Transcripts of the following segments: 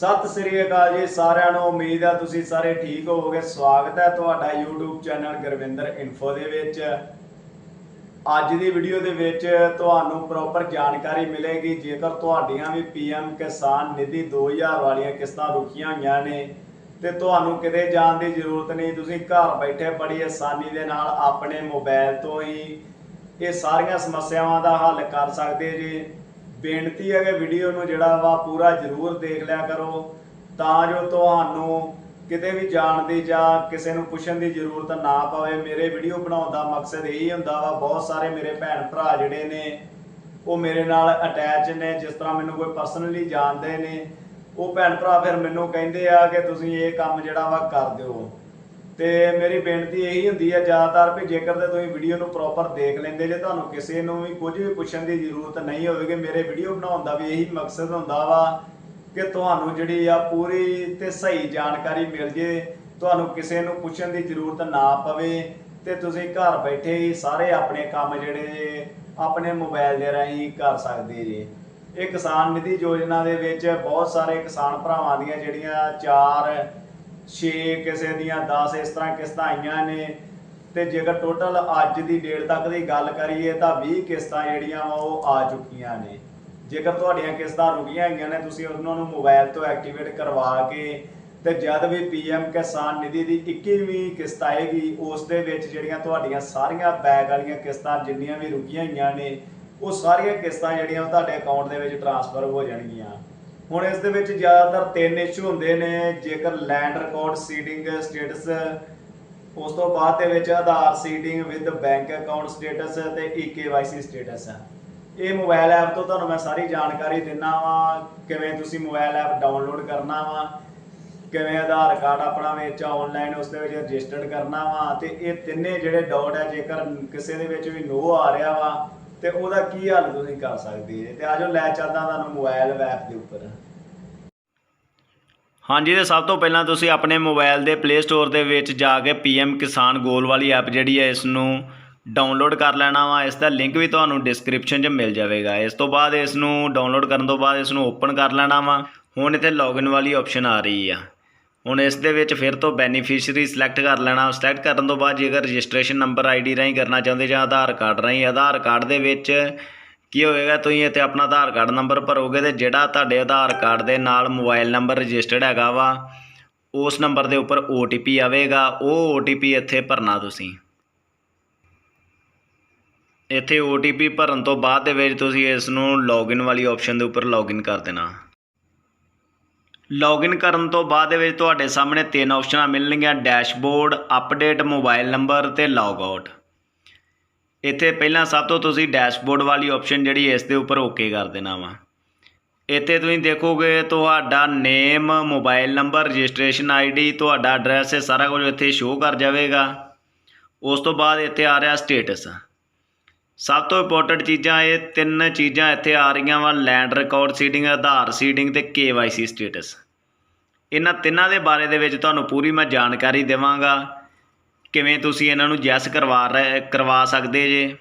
ਸਤਿ ਸ੍ਰੀ ਅਕਾਲ ਜੀ ਸਾਰਿਆਂ ਨੂੰ, ਉਮੀਦ ਹੈ ਤੁਸੀਂ ਸਾਰੇ ਠੀਕ ਹੋਵੋਗੇ। ਸਵਾਗਤ ਹੈ ਤੁਹਾਡਾ YouTube ਚੈਨਲ ਗੁਰਵਿੰਦਰ ਇਨਫੋ ਦੇ ਵਿੱਚ। ਅੱਜ ਦੀ ਵੀਡੀਓ ਦੇ ਵਿੱਚ ਤੁਹਾਨੂੰ ਪ੍ਰੋਪਰ ਜਾਣਕਾਰੀ ਮਿਲੇਗੀ। ਜੇਕਰ ਤੁਹਾਡੀਆਂ ਵੀ PM ਕਿਸਾਨ ਨਿਧੀ 2000 ਵਾਲੀਆਂ ਕਿਸ਼ਤਾਂ ਰੁਕੀਆਂ ਹੋਈਆਂ ਨੇ ਤੇ ਤੁਹਾਨੂੰ ਕਿਤੇ ਜਾਣ ਦੀ ਜ਼ਰੂਰਤ ਨਹੀਂ, ਤੁਸੀਂ ਘਰ ਬੈਠੇ ਬੜੀ ਆਸਾਨੀ ਦੇ ਨਾਲ ਆਪਣੇ ਮੋਬਾਈਲ ਤੋਂ ਹੀ ਇਹ ਸਾਰੀਆਂ ਸਮੱਸਿਆਵਾਂ ਦਾ ਹੱਲ ਕਰ ਸਕਦੇ ਜੀ। ਬੇਨਤੀ ਹੈ ਕਿ ਵੀਡੀਓ ਨੂੰ ਜਿਹੜਾ ਵਾ ਪੂਰਾ ਜ਼ਰੂਰ ਦੇਖ ਲਿਆ ਕਰੋ। ਤਾਂ ਜੋ ਤੁਹਾਨੂੰ ਕਿਤੇ ਵੀ ਜਾਣ ਦੀ ਜਾਂ ਕਿਸੇ ਨੂੰ ਪੁੱਛਣ ਦੀ ਜ਼ਰੂਰਤ ਨਾ ਪਵੇ। ਮੇਰੇ ਵੀਡੀਓ ਬਣਾਉਣ ਦਾ ਮਕਸਦ ਇਹੀ ਹੁੰਦਾ ਵਾ, ਬਹੁਤ ਸਾਰੇ ਮੇਰੇ ਭੈਣ ਭਰਾ ਜਿਹੜੇ ਨੇ, ਉਹ ਮੇਰੇ ਨਾਲ ਅਟੈਚ ਨੇ, ਜਿਸ ਤਰ੍ਹਾਂ ਮੈਨੂੰ ਕੋਈ ਪਰਸਨਲੀ ਜਾਣਦੇ ਨੇ। ਉਹ ਭੈਣ ਭਰਾ ਫਿਰ ਮੈਨੂੰ ਕਹਿੰਦੇ ਆ ਕਿ ਤੁਸੀਂ ਇਹ ਕੰਮ ਜਿਹੜਾ ਵਾ ਕਰ ਦਿਓ। ਤੇ ਮੇਰੀ ਬੇਨਤੀ ਇਹੀ ਹੁੰਦੀ ਹੈ ਜ਼ਿਆਦਾਤਰ ਵੀ ਜੇਕਰ ਤੇ ਤੁਸੀਂ ਵੀਡੀਓ ਨੂੰ ਪ੍ਰੋਪਰ ਦੇਖ ਲੈਂਦੇ ਜੇ ਤੁਹਾਨੂੰ ਕਿਸੇ ਨੂੰ ਵੀ ਕੁਝ ਵੀ ਪੁੱਛਣ ਦੀ ਜ਼ਰੂਰਤ ਨਹੀਂ ਹੋਵੇਗੀ, ਮੇਰੇ ਵੀਡੀਓ ਬਣਾਉਣ ਦਾ ਵੀ ਇਹੀ ਮਕਸਦ ਹੁੰਦਾ ਵਾ ਕਿ ਤੁਹਾਨੂੰ ਜਿਹੜੀ ਆ ਪੂਰੀ ਤੇ ਸਹੀ ਜਾਣਕਾਰੀ ਮਿਲ ਜੇ, ਤੁਹਾਨੂੰ ਕਿਸੇ ਨੂੰ ਪੁੱਛਣ ਦੀ ਜ਼ਰੂਰਤ ਨਾ ਪਵੇ ਤੇ ਤੁਸੀਂ ਘਰ ਬੈਠੇ ਹੀ ਸਾਰੇ ਆਪਣੇ ਕੰਮ ਜਿਹੜੇ ਆਪਣੇ ਮੋਬਾਈਲ ਦੇ ਰਾਹੀਂ ਕਰ ਸਕਦੇ ਜੀ। ਇਹ ਕਿਸਾਨ ਨਿਧੀ ਯੋਜਨਾ ਦੇ ਵਿੱਚ ਬਹੁਤ ਸਾਰੇ ਕਿਸਾਨ ਭਰਾਵਾਂ ਦੀਆਂ ਜਿਹੜੀਆਂ ਚਾਰ 6 ਕਿਸੇ ਦੀਆਂ 10 ਇਸ ਤਰ੍ਹਾਂ ਕਿਸ਼ਤਾਂ ਆਈਆਂ ਨੇ। ਤੇ ਜੇਕਰ ਟੋਟਲ ਅੱਜ ਦੀ ਡੇਟ ਤੱਕ ਦੀ ਗੱਲ ਕਰੀਏ ਤਾਂ 20 ਕਿਸ਼ਤਾਂ ਜਿਹੜੀਆਂ ਵਾ ਉਹ ਆ ਚੁੱਕੀਆਂ ਨੇ। ਜੇਕਰ ਤੁਹਾਡੀਆਂ ਕਿਸ਼ਤਾਂ ਰੁਕੀਆਂ ਹੈਗੀਆਂ ਨੇ, ਤੁਸੀਂ ਉਹਨਾਂ ਨੂੰ ਮੋਬਾਈਲ ਤੋਂ ਐਕਟੀਵੇਟ ਕਰਵਾ ਕੇ ਤੇ ਜਦ ਵੀ ਪੀਐਮ ਕਿਸਾਨ ਨਿਧੀ ਦੀ 21ਵੀਂ ਕਿਸ਼ਤ ਆਏਗੀ, ਉਸ ਦੇ ਵਿੱਚ ਜਿਹੜੀਆਂ ਤੁਹਾਡੀਆਂ ਸਾਰੀਆਂ ਬੈਗ ਵਾਲੀਆਂ ਕਿਸ਼ਤਾਂ ਜਿੰਨੀਆਂ ਵੀ ਰੁਕੀਆਂ ਹੋਈਆਂ ਨੇ, ਉਹ ਸਾਰੀਆਂ ਕਿਸ਼ਤਾਂ ਜਿਹੜੀਆਂ ਉਹ ਤੁਹਾਡੇ ਅਕਾਊਂਟ ਦੇ ਵਿੱਚ ਟ੍ਰਾਂਸਫਰ ਹੋ ਜਾਣਗੀਆਂ। ਹੁਣ ਇਸ ਦੇ ਵਿੱਚ ਜ਼ਿਆਦਾਤਰ ਤਿੰਨ ਇਸ਼ੂ ਹੁੰਦੇ ਨੇ, ਜੇਕਰ ਲੈਂਡ ਰਿਕਾਰਡ ਸੀਡਿੰਗ ਸਟੇਟਸ ਉਸ ਤੋਂ ਬਾਅਦ ਦੇ ਵਿੱਚ Aadhaar seeding with bank account status ਤੇ ਈਕੇਵਾਈਸੀ ਸਟੇਟਸ ਇਹ ਮੋਬਾਈਲ ਐਪ ਤੋਂ ਤੁਹਾਨੂੰ ਮੈਂ ਸਾਰੀ ਜਾਣਕਾਰੀ ਦਿੰਨਾ ਵਾ, ਕਿਵੇਂ ਤੁਸੀਂ ਮੋਬਾਈਲ ਐਪ ਡਾਊਨਲੋਡ ਕਰਨਾ ਵਾ, ਕਿਵੇਂ ਆਧਾਰ ਕਾਰਡ ਆਪਣਾ ਵਿੱਚ ਆਨਲਾਈਨ ਉਸ ਦੇ ਵਿੱਚ ਰਜਿਸਟਰਡ ਕਰਨਾ ਵਾ, ਤੇ ਇਹ ਤਿੰਨੇ ਜਿਹੜੇ ਡਾਟ ਹੈ ਜੇਕਰ ਕਿਸੇ ਦੇ ਵਿੱਚ ਵੀ ਨੋ ਆ ਰਿਹਾ ਵਾ, ਤੇ ਉਹਦਾ ਕੀ ਹੱਲ ਤੁਸੀਂ ਕਰ ਸਕਦੇ ਜੇ। ਤੇ ਆਜੋ ਲੈ ਚੱਲਦਾ ਤੁਹਾਨੂੰ ਮੋਬਾਈਲ ਐਪ ਦੇ ਉੱਪਰ। ਹਾਂਜੀ ਤੇ ਸਭ ਤੋਂ ਪਹਿਲਾਂ ਤੁਸੀਂ ਆਪਣੇ ਮੋਬਾਈਲ ਦੇ ਪਲੇ ਸਟੋਰ ਦੇ ਵਿੱਚ ਜਾ ਕੇ PM ਕਿਸਾਨ ਗੋਲ ਵਾਲੀ ਐਪ ਜਿਹੜੀ ਹੈ ਇਸ ਨੂੰ ਡਾਊਨਲੋਡ ਕਰ ਲੈਣਾ ਵਾ। ਇਸ ਦਾ ਲਿੰਕ ਵੀ ਤੁਹਾਨੂੰ ਡਿਸਕ੍ਰਿਪਸ਼ਨ 'ਚ ਮਿਲ ਜਾਵੇਗਾ। ਇਸ ਤੋਂ ਬਾਅਦ ਇਸ ਨੂੰ ਡਾਊਨਲੋਡ ਕਰਨ ਤੋਂ ਬਾਅਦ ਇਸ ਨੂੰ ਓਪਨ ਕਰ ਲੈਣਾ ਵਾ। ਹੁਣ ਇੱਥੇ ਲੌਗਇਨ ਵਾਲੀ ਆਪਸ਼ਨ ਆ ਰਹੀ ਆ। ਹੁਣ ਇਸ ਦੇ ਵਿੱਚ ਫਿਰ ਤੋਂ ਬੈਨੀਫੀਸ਼ੀਅਰੀ ਸਿਲੈਕਟ ਕਰ ਲੈਣਾ। ਸਿਲੈਕਟ ਕਰਨ ਤੋਂ ਬਾਅਦ ਜੇਕਰ ਰਜਿਸਟ੍ਰੇਸ਼ਨ ਨੰਬਰ ਆਈਡੀ ਰਾਹੀਂ ਕਰਨਾ ਚਾਹੁੰਦੇ ਜਾਂ ਆਧਾਰ ਕਾਰਡ ਰਾਹੀਂ, ਆਧਾਰ ਕਾਰਡ ਦੇ ਵਿੱਚ ਕੀ ਹੋਏਗਾ? ਤੁਸੀਂ ਇੱਥੇ ਆਪਣਾ ਆਧਾਰ ਕਾਰਡ ਨੰਬਰ ਭਰੋਗੇ ਤੇ ਜਿਹੜਾ ਤੁਹਾਡੇ ਆਧਾਰ ਕਾਰਡ ਦੇ ਨਾਲ ਮੋਬਾਈਲ ਨੰਬਰ ਰਜਿਸਟਰਡ ਹੈਗਾ ਵਾ, ਉਸ ਨੰਬਰ ਦੇ ਉੱਪਰ OTP ਆਵੇਗਾ। ਉਹ OTP ਇੱਥੇ ਭਰਨਾ ਤੁਸੀਂ। ਇੱਥੇ OTP ਭਰਨ ਤੋਂ ਬਾਅਦ ਦੇ ਵਿੱਚ ਤੁਸੀਂ ਇਸ ਨੂੰ ਲੌਗਇਨ ਵਾਲੀ ਆਪਸ਼ਨ ਦੇ ਉੱਪਰ ਲੌਗਇਨ ਕਰ ਦੇਣਾ। ਲੌਗਇਨ ਕਰਨ ਤੋਂ ਬਾਅਦ ਦੇ ਵਿੱਚ ਤੁਹਾਡੇ ਸਾਹਮਣੇ ਤਿੰਨ ਆਪਸ਼ਨਾਂ ਮਿਲਣਗੀਆਂ। ਡੈਸ਼ਬੋਰਡ ਅਪਡੇਟ ਮੋਬਾਈਲ ਨੰਬਰ ਤੇ ਲੌਗ ਆਊਟ ਇੱਥੇ ਪਹਿਲਾਂ ਸਭ ਤੋਂ ਤੁਸੀਂ ਡੈਸ਼ਬੋਰਡ ਵਾਲੀ ਆਪਸ਼ਨ ਜਿਹੜੀ ਇਸ ਦੇ ਉੱਪਰ ਓਕੇ ਕਰ ਦੇਣਾ ਵਾ। ਇੱਥੇ ਤੁਸੀਂ ਦੇਖੋਗੇ ਤੁਹਾਡਾ name mobile number registration ID ਤੁਹਾਡਾ ਐਡਰੈਸ ਇਹ ਸਾਰਾ ਕੁਝ ਇੱਥੇ ਸ਼ੋਅ ਕਰ ਜਾਵੇਗਾ। ਉਸ ਤੋਂ ਬਾਅਦ ਇੱਥੇ ਆ ਰਿਹਾ ਸਟੇਟਸ ਸਭ ਤੋਂ ਇੰਪੋਰਟੈਂਟ ਚੀਜ਼ਾਂ, ਇਹ ਤਿੰਨ ਚੀਜ਼ਾਂ ਇੱਥੇ ਆ ਰਹੀਆਂ ਵਾ land record seeding Aadhaar seeding ਤੇ KYC ਸਟੇਟਸ ਇਹਨਾਂ ਤਿੰਨਾਂ ਦੇ ਬਾਰੇ ਦੇ ਵਿੱਚ ਤੁਹਾਨੂੰ ਪੂਰੀ ਮੈਂ ਜਾਣਕਾਰੀ ਦੇਵਾਂਗਾ। ਕਿਵੇਂ ਤੁਸੀਂ ਇਹਨਾਂ ਨੂੰ ਜੈਸ ਕਰਵਾ ਰਹੇ, ਕਰਵਾ ਸਕਦੇ ਜੇ?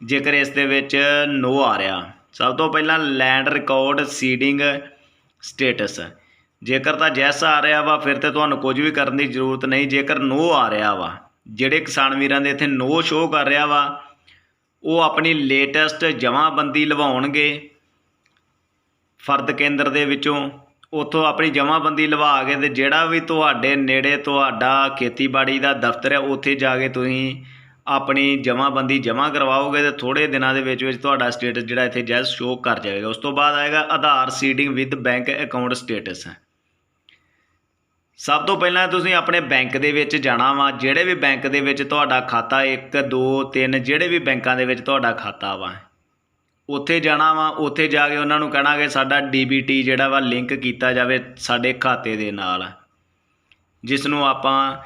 ਜੇਕਰ ਇਸ ਦੇ ਵਿੱਚ ਨੋ ਆ ਰਿਹਾ, ਸਭ ਤੋਂ ਪਹਿਲਾਂ ਲੈਂਡ ਰਿਕਾਰਡ ਸੀਡਿੰਗ ਸਟੇਟਸ ਜੇਕਰ ਤਾਂ ਜੈਸ ਆ ਰਿਹਾ ਵਾ, ਫਿਰ ਤੇ ਤੁਹਾਨੂੰ ਕੁਝ ਵੀ ਕਰਨ ਦੀ ਜ਼ਰੂਰਤ ਨਹੀਂ। ਜੇਕਰ ਨੋ ਆ ਰਿਹਾ ਵਾ, ਜਿਹੜੇ ਕਿਸਾਨ ਵੀਰਾਂ ਦੇ ਇੱਥੇ ਨੋ ਸ਼ੋ ਕਰ ਰਿਹਾ ਵਾ, ਉਹ ਆਪਣੀ ਲੇਟੈਸਟ ਜਮ੍ਹਾਂਬੰਦੀ ਲਵਾਉਣਗੇ ਫਰਦ ਕੇਂਦਰ ਦੇ ਵਿੱਚੋਂ। ਉੱਥੋਂ ਆਪਣੀ ਜਮ੍ਹਾਂਬੰਦੀ ਲਵਾ ਕੇ ਤੇ ਜਿਹੜਾ ਵੀ ਤੁਹਾਡੇ ਨੇੜੇ ਤੁਹਾਡਾ ਖੇਤੀਬਾੜੀ ਦਾ ਦਫ਼ਤਰ ਹੈ, ਉੱਥੇ ਜਾ ਕੇ ਤੁਸੀਂ ਆਪਣੀ ਜਮ੍ਹਾਂਬੰਦੀ ਜਮ੍ਹਾਂ ਕਰਵਾਓਗੇ ਤੇ ਥੋੜੇ ਦਿਨਾਂ ਦੇ ਵਿੱਚ ਵਿੱਚ ਤੁਹਾਡਾ ਸਟੇਟਸ ਜਿਹੜਾ ਇੱਥੇ ਜੈਸ ਸ਼ੋਅ ਕਰ ਜਾਏਗਾ ਉਸ ਤੋਂ ਬਾਅਦ ਆਏਗਾ Aadhaar seeding with bank account status ਹੈ। ਸਭ ਤੋਂ ਪਹਿਲਾਂ ਤੁਸੀਂ ਆਪਣੇ ਬੈਂਕ ਦੇ ਵਿੱਚ ਜਾਣਾ ਵਾ, ਜਿਹੜੇ ਵੀ ਬੈਂਕ ਦੇ ਵਿੱਚ ਤੁਹਾਡਾ ਖਾਤਾ 1 2 3 ਜਿਹੜੇ ਵੀ ਬੈਂਕਾਂ ਦੇ ਵਿੱਚ ਤੁਹਾਡਾ ਖਾਤਾ ਵਾ ਉੱਥੇ ਜਾਣਾ ਵਾ, ਉੱਥੇ ਜਾ ਕੇ ਉਹਨਾਂ ਨੂੰ ਕਹਿਣਾ ਕਿ ਸਾਡਾ DBT ਜਿਹੜਾ ਵਾ ਲਿੰਕ ਕੀਤਾ ਜਾਵੇ ਸਾਡੇ ਖਾਤੇ ਦੇ ਨਾਲ। ਜਿਸ ਨੂੰ ਆਪਾਂ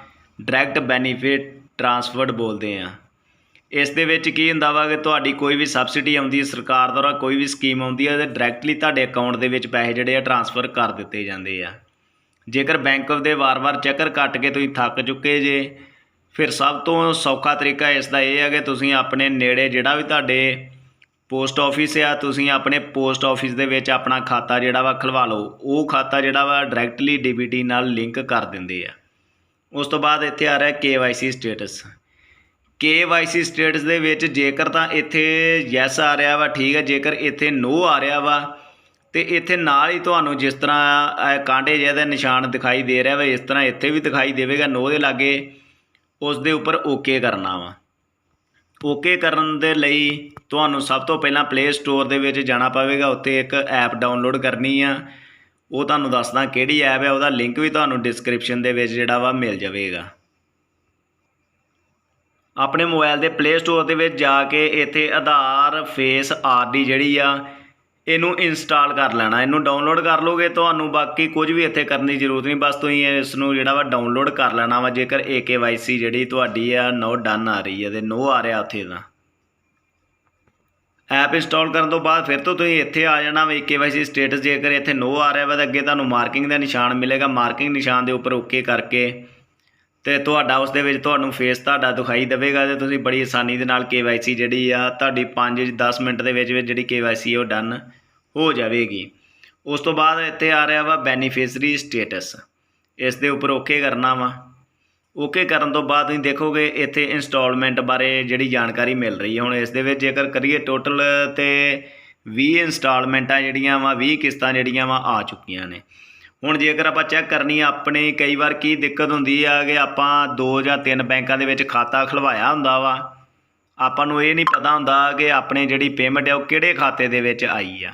ਡਾਇਰੈਕਟ ਬੈਨੀਫਿਟ ਟ੍ਰਾਂਸਫਰਡ ਬੋਲਦੇ ਆ। ਇਸ ਦੇ ਵਿੱਚ ਕੀ ਹੁੰਦਾ ਵਾ ਕਿ ਤੁਹਾਡੀ ਕੋਈ ਵੀ ਸਬਸਿਡੀ ਆਉਂਦੀ ਹੈ, ਸਰਕਾਰ ਦੁਆਰਾ ਕੋਈ ਵੀ ਸਕੀਮ ਆਉਂਦੀ ਹੈ ਤੇ ਡਾਇਰੈਕਟਲੀ ਤੁਹਾਡੇ ਅਕਾਊਂਟ ਦੇ ਵਿੱਚ ਪੈਸੇ ਜਿਹੜੇ ਆ ਟ੍ਰਾਂਸਫਰ ਕਰ ਦਿੱਤੇ ਜਾਂਦੇ ਆ। ਜੇਕਰ ਬੈਂਕ ਦੇ ਵਾਰ-ਵਾਰ ਚੱਕਰ ਕੱਟ ਕੇ ਤੁਸੀਂ ਥੱਕ ਚੁੱਕੇ ਜੇ, ਫਿਰ ਸਭ ਤੋਂ ਸੌਖਾ ਤਰੀਕਾ ਇਸ ਦਾ ਇਹ ਹੈ ਕਿ ਤੁਸੀਂ ਆਪਣੇ ਨੇੜੇ ਜਿਹੜਾ ਵੀ ਤੁਹਾਡੇ ਪੋਸਟ ਆਫਿਸ ਆ, ਤੁਸੀਂ ਆਪਣੇ ਪੋਸਟ ਆਫਿਸ ਦੇ ਵਿੱਚ ਆਪਣਾ ਖਾਤਾ ਜਿਹੜਾ ਵਾ ਖਲਵਾ ਲਓ। ਉਹ ਖਾਤਾ ਜਿਹੜਾ ਵਾ ਡਾਇਰੈਕਟਲੀ ਡੀਬੀਟੀ ਨਾਲ ਲਿੰਕ ਕਰ ਦਿੰਦੇ ਆ। ਉਸ ਤੋਂ ਬਾਅਦ ਇੱਥੇ ਆ ਰਿਹਾ KYC ਸਟੇਟਸ KYC ਸਟੇਟਸ ਦੇ ਵਿੱਚ ਜੇਕਰ ਤਾਂ ਇੱਥੇ ਯੈਸ ਆ ਰਿਹਾ ਵਾ, ਠੀਕ ਹੈ ਜੇਕਰ ਇੱਥੇ ਨੋ ਆ ਰਿਹਾ ਵਾ, ਤੇ ਇੱਥੇ ਨਾਲ ਹੀ ਤੁਹਾਨੂੰ ਜਿਸ ਤਰ੍ਹਾਂ ਇਹ ਕਾਂਟੇ ਜਿਹੇ ਦਾ ਨਿਸ਼ਾਨ ਦਿਖਾਈ ਦੇ ਰਿਹਾ ਵਾ, ਇਸ ਤਰ੍ਹਾਂ ਇੱਥੇ ਵੀ ਦਿਖਾਈ ਦੇਵੇਗਾ ਨੋ ਦੇ ਲਾਗੇ, ਉਸ ਦੇ ਉੱਪਰ ਓਕੇ ਕਰਨਾ ਵਾ। ਓਕੇ ਕਰਨ ਦੇ ਲਈ ਤੁਹਾਨੂੰ ਸਭ ਤੋਂ ਪਹਿਲਾਂ ਪਲੇ ਸਟੋਰ ਦੇ ਵਿੱਚ ਜਾਣਾ ਪਵੇਗਾ ਉੱਤੇ ਇੱਕ ਐਪ ਡਾਊਨਲੋਡ ਕਰਨੀ ਆ। ਉਹ ਤੁਹਾਨੂੰ ਦੱਸਦਾ ਕਿਹੜੀ ਐਪ ਹੈ ਉਹਦਾ ਲਿੰਕ ਵੀ ਤੁਹਾਨੂੰ ਡਿਸਕ੍ਰਿਪਸ਼ਨ ਦੇ ਵਿੱਚ ਜਿਹੜਾ ਵਾ ਮਿਲ ਜਾਵੇਗਾ। ਆਪਣੇ ਮੋਬਾਈਲ ਦੇ ਪਲੇ ਸਟੋਰ ਦੇ ਵਿੱਚ ਜਾ ਕੇ ਇੱਥੇ ਆਧਾਰ ਫੇਸ ਆਰਡੀ ਜਿਹੜੀ ਆ ਇਹਨੂੰ ਇੰਸਟਾਲ ਕਰ ਲੈਣਾ, ਇਹਨੂੰ ਡਾਊਨਲੋਡ ਕਰ ਲੋਗੇ ਤੁਹਾਨੂੰ ਬਾਕੀ ਕੁਝ ਵੀ ਇੱਥੇ ਕਰਨ ਦੀ ਜ਼ਰੂਰਤ ਨਹੀਂ, ਬਸ ਤੁਸੀਂ ਇਸ ਨੂੰ ਜਿਹੜਾ ਵਾ ਡਾਊਨਲੋਡ ਕਰ ਲੈਣਾ ਵਾ, ਜੇਕਰ AKYC ਜਿਹੜੀ ਤੁਹਾਡੀ ਆ, ਨੋ ਡਨ ਆ ਰਹੀ ਹੈ ਤੇ ਨੋ ਆ ਰਿਹਾ ਉੱਥੇ ਦਾ ਐਪ ਇੰਸਟਾਲ ਕਰਨ ਤੋਂ ਬਾਅਦ ਫਿਰ ਤੋਂ ਤੁਸੀਂ ਇੱਥੇ ਆ ਜਾਣਾ ਵਾ KYC ਸਟੇਟਸ ਜੇਕਰ ਇੱਥੇ ਨੋ ਆ ਰਿਹਾ ਵਾ ਤਾਂ ਅੱਗੇ ਤੁਹਾਨੂੰ ਮਾਰਕਿੰਗ ਦਾ ਨਿਸ਼ਾਨ ਮਿਲੇਗਾ ਮਾਰਕਿੰਗ ਨਿਸ਼ਾਨ ਦੇ ਉੱਪਰ ਓਕੇ ਕਰਕੇ। ਅਤੇ ਤੁਹਾਡਾ ਉਸ ਦੇ ਵਿੱਚ ਤੁਹਾਨੂੰ ਫੇਸ ਤੁਹਾਡਾ ਦਿਖਾਈ ਦੇਵੇਗਾ ਅਤੇ ਤੁਸੀਂ ਬੜੀ ਆਸਾਨੀ ਦੇ ਨਾਲ ਕੇ ਵਾਈ ਸੀ ਜਿਹੜੀ ਆ, ਤੁਹਾਡੀ ਪੰਜ ਦਸ ਮਿੰਟ ਦੇ ਵਿੱਚ ਵਿੱਚ ਜਿਹੜੀ ਕੇ ਵਾਈ ਸੀ ਉਹ ਡਨ ਹੋ ਜਾਵੇਗੀ। ਉਸ ਤੋਂ ਬਾਅਦ ਇੱਥੇ ਆ ਰਿਹਾ ਵਾ ਬੈਨੀਫੀਸ਼ਰੀ ਸਟੇਟਸ ਇਸ ਦੇ ਉੱਪਰ ਓਕੇ ਕਰਨਾ ਵਾ। ਓਕੇ ਕਰਨ ਤੋਂ ਬਾਅਦ ਤੁਸੀਂ ਦੇਖੋਗੇ ਇੱਥੇ ਇੰਸਟਾਲਮੈਂਟ ਬਾਰੇ ਜਿਹੜੀ ਜਾਣਕਾਰੀ ਮਿਲ ਰਹੀ ਹੈ ਹੁਣ ਇਸ ਦੇ ਵਿੱਚ ਜੇਕਰ ਕਰੀਏ ਟੋਟਲ ਤੇ 20 ਇੰਸਟਾਲਮੈਂਟਾਂ ਜਿਹੜੀਆਂ ਵਾ 20 ਕਿਸ਼ਤਾਂ ਜਿਹੜੀਆਂ ਵਾ ਆ ਚੁੱਕੀਆਂ ਨੇ। ਹੁਣ ਜੇਕਰ ਆਪਾਂ ਚੈੱਕ ਕਰਨੀ ਆ, ਆਪਣੇ ਕਈ ਵਾਰ ਕੀ ਦਿੱਕਤ ਹੁੰਦੀ ਆ ਕਿ ਆਪਾਂ ਦੋ ਜਾਂ ਤਿੰਨ ਬੈਂਕਾਂ ਦੇ ਵਿੱਚ ਖਾਤਾ ਖਲਵਾਇਆ ਹੁੰਦਾ ਵਾ, ਆਪਾਂ ਨੂੰ ਇਹ ਨਹੀਂ ਪਤਾ ਹੁੰਦਾ ਕਿ ਆਪਣੇ ਜਿਹੜੀ ਪੇਮੈਂਟ ਆ ਉਹ ਕਿਹੜੇ ਖਾਤੇ ਦੇ ਵਿੱਚ ਆਈ ਆ।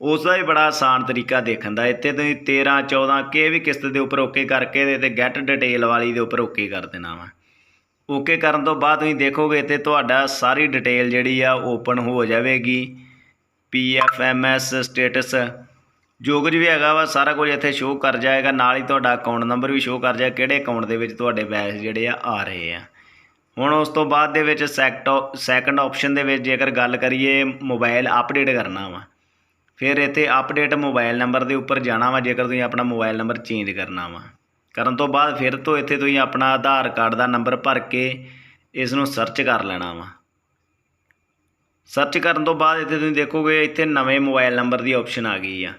ਉਸ ਦਾ ਵੀ ਬੜਾ ਆਸਾਨ ਤਰੀਕਾ ਦੇਖਣ ਦਾ, ਇੱਥੇ ਤੁਸੀਂ 13 14 ਕੇ ਵੀ ਕਿਸ਼ਤ ਦੇ ਉੱਪਰ ਓਕੇ ਕਰਕੇ ਤੇ ਤੇ ਗੈਟ ਡਿਟੇਲ ਵਾਲੀ ਦੇ ਉੱਪਰ ਓਕੇ ਕਰ ਦੇਣਾ ਵਾ। ਓਕੇ ਕਰਨ ਤੋਂ ਬਾਅਦ ਤੁਸੀਂ ਦੇਖੋਗੇ ਤੇ ਤੁਹਾਡਾ ਸਾਰੀ ਡਿਟੇਲ ਜਿਹੜੀ ਆ ਓਪਨ ਹੋ ਜਾਵੇਗੀ। ਪੀਐਫਐਮਐਸ ਸਟੇਟਸ ਜੋ ਕੁਝ ਵੀ ਹੈਗਾ ਵਾ, ਸਾਰਾ ਕੁਝ ਇੱਥੇ ਸ਼ੋਅ ਕਰ ਜਾਏਗਾ। ਨਾਲ ਹੀ ਤੁਹਾਡਾ ਅਕਾਊਂਟ ਨੰਬਰ ਵੀ ਸ਼ੋਅ ਕਰ ਜਾਏ ਕਿਹੜੇ ਅਕਾਊਂਟ ਦੇ ਵਿੱਚ ਤੁਹਾਡੇ ਪੈਸੇ ਜਿਹੜੇ ਆ ਆ ਰਹੇ ਆ। ਹੁਣ ਉਸ ਤੋਂ ਬਾਅਦ ਦੇ ਵਿੱਚ ਸੈਕਟੋ ਸੈਕੰਡ ਆਪਸ਼ਨ ਦੇ ਵਿੱਚ ਜੇਕਰ ਗੱਲ ਕਰੀਏ ਮੋਬਾਈਲ ਅਪਡੇਟ ਕਰਨਾ ਵਾ। ਫਿਰ ਇੱਥੇ ਅਪਡੇਟ ਮੋਬਾਈਲ ਨੰਬਰ ਦੇ ਉੱਪਰ ਜਾਣਾ ਵਾ, ਜੇਕਰ ਤੁਸੀਂ ਆਪਣਾ ਮੋਬਾਈਲ ਨੰਬਰ ਚੇਂਜ ਕਰਨਾ ਵਾ। ਕਰਨ ਤੋਂ ਬਾਅਦ ਫਿਰ ਤੋਂ ਇੱਥੇ ਤੁਸੀਂ ਆਪਣਾ ਆਧਾਰ ਕਾਰਡ ਦਾ ਨੰਬਰ ਭਰ ਕੇ ਇਸ ਨੂੰ ਸਰਚ ਕਰ ਲੈਣਾ ਵਾ। ਸਰਚ ਕਰਨ ਤੋਂ ਬਾਅਦ ਇੱਥੇ ਤੁਸੀਂ ਦੇਖੋਗੇ, ਇੱਥੇ ਨਵੇਂ ਮੋਬਾਈਲ ਨੰਬਰ ਦੀ ਆਪਸ਼ਨ ਆ ਗਈ ਆ।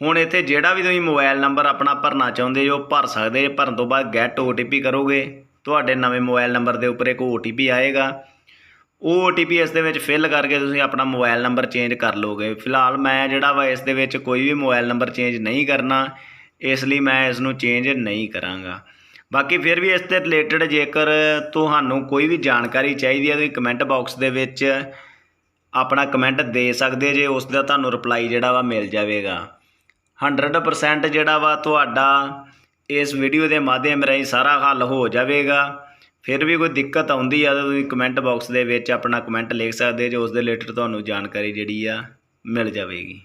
ਹੁਣ ਇੱਥੇ ਜਿਹੜਾ ਵੀ ਤੁਸੀਂ ਮੋਬਾਈਲ ਨੰਬਰ ਆਪਣਾ ਭਰਨਾ ਚਾਹੁੰਦੇ ਜੋ ਭਰ ਸਕਦੇ ਜੇ, ਭਰਨ ਤੋਂ ਬਾਅਦ ਗੈਟ OTP ਕਰੋਗੇ। ਤੁਹਾਡੇ ਨਵੇਂ ਮੋਬਾਈਲ ਨੰਬਰ ਦੇ ਉੱਪਰ ਇੱਕ OTP ਆਏਗਾ। ਉਹ OTP ਇਸ ਦੇ ਵਿੱਚ ਫਿਲ ਕਰਕੇ ਤੁਸੀਂ ਆਪਣਾ ਮੋਬਾਈਲ ਨੰਬਰ ਚੇਂਜ ਕਰ ਲੋਗੇ ਫਿਲਹਾਲ ਮੈਂ ਜਿਹੜਾ ਵਾ ਇਸ ਦੇ ਵਿੱਚ ਕੋਈ ਵੀ ਮੋਬਾਈਲ ਨੰਬਰ ਚੇਂਜ ਨਹੀਂ ਕਰਨਾ, ਇਸ ਲਈ ਮੈਂ ਇਸ ਨੂੰ ਚੇਂਜ ਨਹੀਂ ਕਰਾਂਗਾ। ਬਾਕੀ ਫਿਰ ਵੀ ਇਸ ਤੇ ਰਿਲੇਟਡ ਜੇਕਰ ਤੁਹਾਨੂੰ ਕੋਈ ਵੀ ਜਾਣਕਾਰੀ ਚਾਹੀਦੀ ਹੈ, ਤੁਸੀਂ ਕਮੈਂਟ ਬਾਕਸ ਦੇ ਵਿੱਚ ਆਪਣਾ ਕਮੈਂਟ ਦੇ ਸਕਦੇ ਜੇ, ਉਸ ਦਾ ਤੁਹਾਨੂੰ ਰਿਪਲਾਈ ਜਿਹੜਾ ਵਾ ਮਿਲ ਜਾਵੇਗਾ। 100% ਜਿਹੜਾ ਵਾ ਤੁਹਾਡਾ ਇਸ ਵੀਡੀਓ ਦੇ ਮਾਧਿਅਮ ਰਾਹੀਂ ਸਾਰਾ ਹੱਲ ਹੋ ਜਾਵੇਗਾ। ਫਿਰ ਵੀ ਕੋਈ ਦਿੱਕਤ ਆਉਂਦੀ ਆ ਤਾਂ ਤੁਸੀਂ ਕਮੈਂਟ ਬਾਕਸ ਦੇ ਵਿੱਚ ਆਪਣਾ ਕਮੈਂਟ ਲਿਖ ਸਕਦੇ ਜੋ ਉਸ ਦੇ ਰਿਲੇਟਡ ਤੁਹਾਨੂੰ ਜਾਣਕਾਰੀ ਜਿਹੜੀ ਆ ਮਿਲ ਜਾਵੇਗੀ।